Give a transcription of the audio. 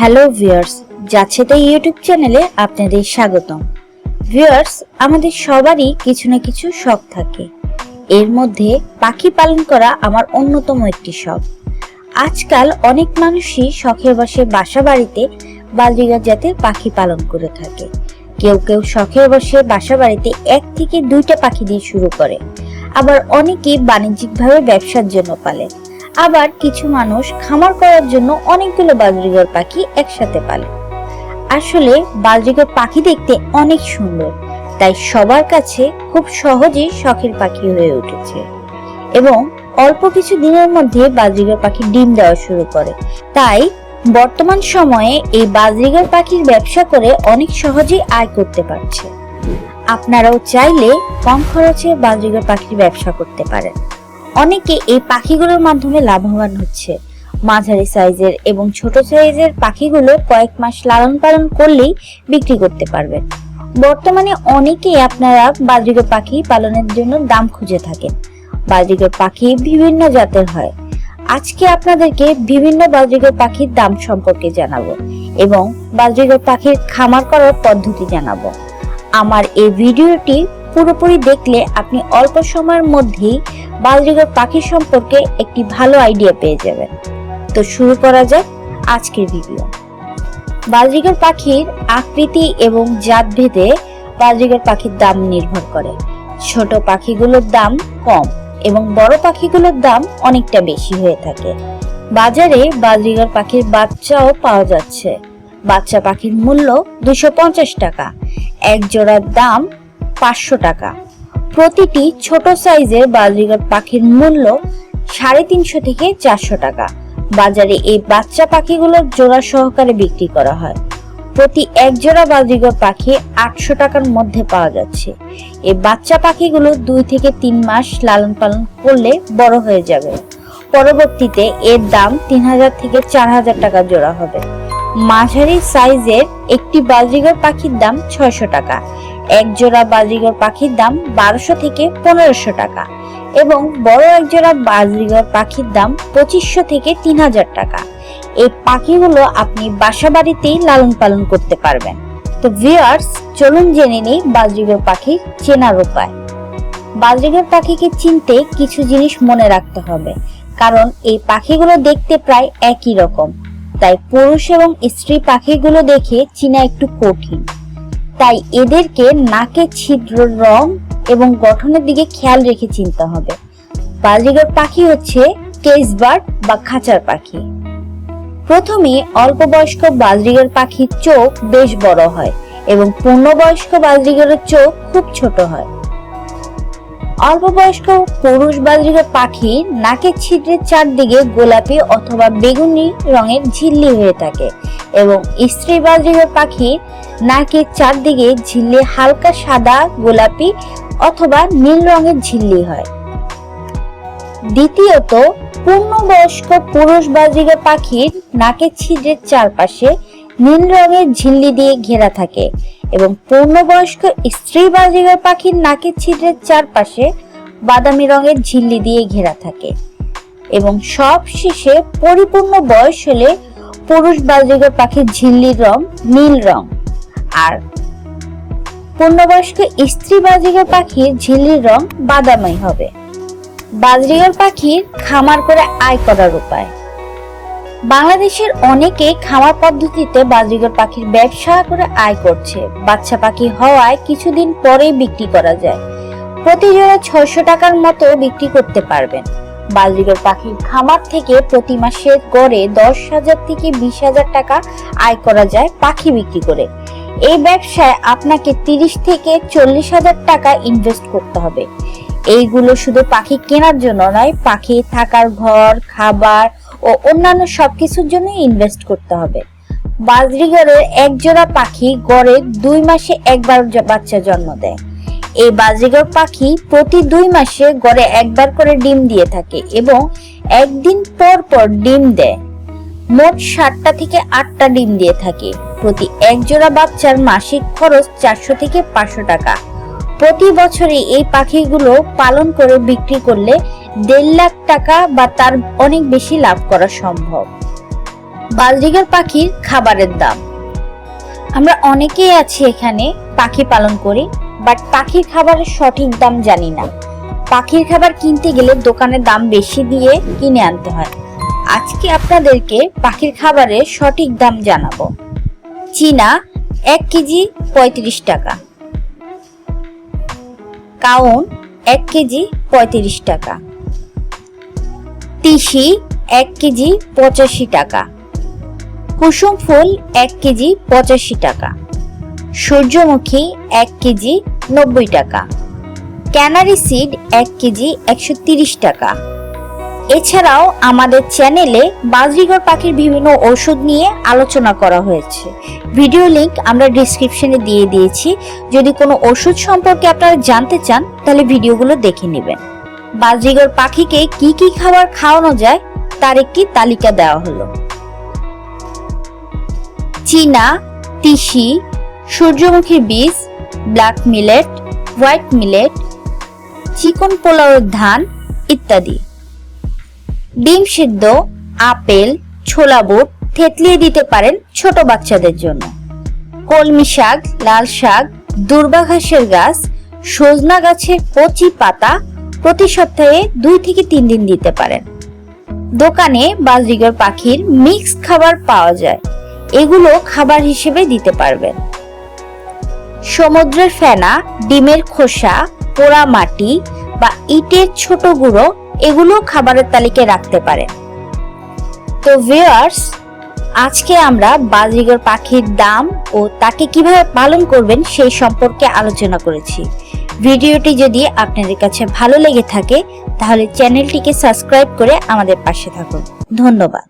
Hello viewers, যাচ্ছে তো YouTube চ্যানেলে আপনাদের স্বাগতম। ভিউয়ার্স, আমাদের সবারই কিছু না কিছু শখ থাকে। এর মধ্যে পাখি পালন করা আমার অন্যতম একটি শখ। আজকাল অনেক মানুষই শখের বসে বাসা বাড়িতে বাজরিগার জাতের পাখি পালন করে থাকে। কেউ কেউ শখের বসে বাসা বাড়িতে এক থেকে দুইটা পাখি দিয়ে শুরু করে। আবার অনেকেই বাণিজ্যিকভাবে ব্যবসার জন্য পালে। আবার কিছু মানুষ খামার করার জন্য অনেকগুলো বাজরিগর পাখি একসাথে পালে। আসলে বাজরিগর পাখি দেখতে অনেক সুন্দর, তাই সবার কাছে খুব সহজেই শখের পাখি হয়ে উঠেছে। এবং অল্প কিছু দিনের মধ্যে বাজরিগর পাখি ডিম দেওয়া শুরু করে। তাই বর্তমান সময়ে এই বাজরিগর পাখির ব্যবসা করে অনেক সহজেই আয় করতে পারছে। আপনারাও চাইলে কম খরচে বাজরিগর পাখির ব্যবসা করতে পারেন। অনেকে এই পাখিগুলোর মাধ্যমে লাভবান হচ্ছে। মাঝারি সাইজের এবং ছোট সাইজের পাখিগুলো কয়েক মাস লালন পালন করলেই বিক্রি করতে পারবেন। বর্তমানে অনেকেই আপনারা বাজরিগর পাখি পালনের জন্য দাম খুঁজে থাকেন। বাজরিগর পাখি বিভিন্ন জাতের হয়। আজকে আপনাদেরকে বিভিন্ন বাজরিগর পাখির দাম সম্পর্কে জানাব এবং বাজরিগর পাখির খামার করার পদ্ধতি জানাব। আমার এই ভিডিওটি পুরোপুরি দেখলে আপনি অল্প সময়ের মধ্যেই বাজরিগর পাখি সম্পর্কে একটি ভালো আইডিয়া পেয়ে যাবেন। তো শুরু করা যাক আজকের ভিডিও বাজরিগর পাখির আকৃতি এবং জাত ভেদে বাজরিগর পাখির দাম নির্ভর করে। ছোট পাখিগুলোর দাম কম এবং বড় পাখিগুলোর দাম অনেকটা বেশি হয়ে থাকে। বাজারে বাজরিগর পাখির বাচ্চাও পাওয়া যাচ্ছে। বাচ্চা পাখির মূল্য দুশো টাকা। এক জোড়ার দাম পাঁচশো টাকা। প্রতিটি ছোট সাইজের বাজরিগর পাখির মূল্য সাড়ে তিনশো থেকে চারশো টাকা। বাজারে এই বাচ্চা পাখিগুলোর জোড়া সহকারে বিক্রি করা হয়। প্রতি এক জোড়া বাজরিগর পাখি আটশো টাকার মধ্যে পাওয়া যাচ্ছে। এই বাচ্চা পাখিগুলো দুই থেকে তিন মাস লালন পালন করলে বড় হয়ে যাবে। পরবর্তীতে এর দাম তিন হাজার থেকে চার হাজার টাকা জোড়া হবে। মাঝারি সাইজের একটি বাজরিগর পাখির দাম ছয়শো টাকা। এক জোড়া বাজরিগর পাখির দাম বারোশো থেকে পনেরোশো টাকা এবং বড় এক জোড়া বাজরিগর পাখির দাম পঁচিশশো থেকে তিন হাজার টাকা। এই পাখিগুলো আপনি বাসা বাড়িতেই লালন পালন করতে পারবেন। তো ভিউয়ার্স চলুন জেনে নিই বাজরিগর পাখির চেনার উপায়। বাজরিগর পাখিকে চিনতে কিছু জিনিস মনে রাখতে হবে, কারণ এই পাখিগুলো দেখতে প্রায় একই রকম। তাই পুরুষ এবং স্ত্রী পাখিগুলো দেখে চিনা একটু কঠিন। তাই এদেরকে নাকে ছিদ্র রং এবং গঠনের দিকে খেয়াল রেখে চিনতে হবে। বাজরিগর পাখি হচ্ছে কেসবার্ড বা খাঁচার পাখি। প্রথমে অল্প বয়স্ক বাজরিগর পাখির চোখ বেশ বড় হয় এবং পূর্ণবয়স্ক বাজরিগরের চোখ খুব ছোট হয়। অল্প বয়স্ক পুরুষ বাজরিগর পাখির নাকের ছিদ্রের চারদিকে গোলাপি অথবা বেগুনি রঙের ঝিল্লি হয়ে থাকে এবং স্ত্রী বাজরিগর পাখির নাকের চারদিকে ঝিল্লি হালকা সাদা, গোলাপি অথবা নীল রঙের ঝিল্লি হয়। দ্বিতীয়ত, পূর্ণবয়স্ক পুরুষ বাজরিগর পাখির নাকের ছিদ্রের চারপাশে নীল রঙের ঝিল্লি দিয়ে ঘেরা থাকে। এবং পূর্ণবয়স্ক স্ত্রী বাজরিগর পাখির নাকের ছিদ্রের চারপাশে বাদামি রঙের ঝিল্লি দিয়ে ঘেরা থাকে এবং সব শেষে পরিপূর্ণ বয়স হলে পুরুষ বাজরিগর পাখির ঝিল্লির রং নীল রং। আর পূর্ণবয়স্ক স্ত্রী বাজরিগর পাখির ঝিল্লির রং বাদামি হবে। বাজরিগর পাখির খামার করে আয় করার উপায়। বাংলাদেশের অনেকে খামার পদ্ধতিতে বাজরিগর পাখির ব্যবসা করে আয় করছে। বাচ্চা পাখি হওয়ায় কিছুদিন পরেই বিক্রি করা যায়। প্রতি জোড়া ছয়শো টাকার মতো বিক্রি করতে পারবেন। বাজরিগর পাখির খামার থেকে প্রতি মাসে গড়ে দশ হাজার থেকে বিশ হাজার টাকা আয় করা যায় পাখি বিক্রি করে। এই ব্যবসায় আপনাকে তিরিশ থেকে চল্লিশ হাজার টাকা ইনভেস্ট করতে হবে। এইগুলো শুধু পাখি কেনার জন্য নয়, পাখি থাকার ঘর, খাবার ও অন্যান্য সবকিছুর জন্য ইনভেস্ট করতে হবে। বাজরিগরের এক জোড়া পাখি গড়ে দুই মাসে একবার বাচ্চা জন্ম দেয়। এই বাজরিগর পাখি প্রতি দুই মাসে গড়ে একবার করে ডিম দিয়ে থাকে এবং একদিন পর পর ডিম দেয়। মোট সাতটা থেকে আটটা ডিম দিয়ে থাকে। প্রতি এক জোড়া বাচ্চার মাসিক খরচ চারশো থেকে পাঁচশো টাকা। প্রতি বছরে এই পাখিগুলো পালন করে বিক্রি করলে দেড় লাখ টাকা বা তার অনেক বেশি লাভ করা সম্ভব। বাজরিগার পাখির খাবারের দাম। আমরা অনেকেই আছি এখানে পাখি পালন করি, বাট পাখির খাবারের সঠিক দাম জানি না। পাখির খাবার কিনতে গেলে দোকানের দাম বেশি দিয়ে কিনে আনতে হয়। আজকে আপনাদেরকে পাখির খাবারের সঠিক দাম জানাব। চীনা এক কেজি পঁয়ত্রিশ টাকা। কাউন এক কেজি পঁয়ত্রিশ টাকা। তিসি, এক কেজি, পঁচাশি টাকা। কুসুম ফুল, এক কেজি, পঁচাশি টাকা। সূর্যমুখী, এক কেজি, নব্বই টাকা। ক্যানারি সিড, এক কেজি, একশো তিরিশ টাকা। এছাড়াও আমাদের চ্যানেলে বাজরিগর পাখির বিভিন্ন ওষুধ নিয়ে আলোচনা করা হয়েছে। ভিডিও লিংক আমরা ডিসক্রিপশনে দিয়ে দিয়েছি। যদি কোনো ওষুধ সম্পর্কে আপনারা জানতে চান, তাহলে ভিডিওগুলো দেখে নেবেন। বাজরিগর পাখিকে কি কি খাবার খাওয়ানো যায় তার একটি তালিকা দেওয়া হলো। চীনা, তিসি সূর্যমুখীর বীজ, ব্ল্যাক মিলেট, হোয়াইট মিলেট, চিকন পোলাওয়ের ধান ইত্যাদি। ডিম সিদ্ধ, আপেল, ছোলা বুট থেতলিয়ে দিতে পারেন ছোট বাচ্চাদের জন্য। কলমি শাক, লাল শাক, দুর্বা ঘাসের গাছ, সজনা গাছের কচি পাতা প্রতি সপ্তাহে দুই থেকে তিন দিন দিতে পারেন। দোকানে বাজরিগর পাখির মিক্স খাবার পাওয়া যায়। এগুলো খাবার হিসেবে দিতে পারবেন। সমুদ্রের ফেনা, ডিমের খোসা, পোড়া মাটি বা ইটের ছোট গুঁড়ো এগুলো খাবারের তালিকায় রাখতে পারেন। তো ভিউয়ার্স, আজকে আমরা বাজরিগর পাখির দাম ও তাকে কীভাবে পালন করবেন সেই সম্পর্কে আলোচনা করেছি। ভিডিওটি যদি আপনাদের কাছে ভালো লেগে থাকে, তাহলে চ্যানেলটিকে সাবস্ক্রাইব করে আমাদের পাশে থাকুন। ধন্যবাদ।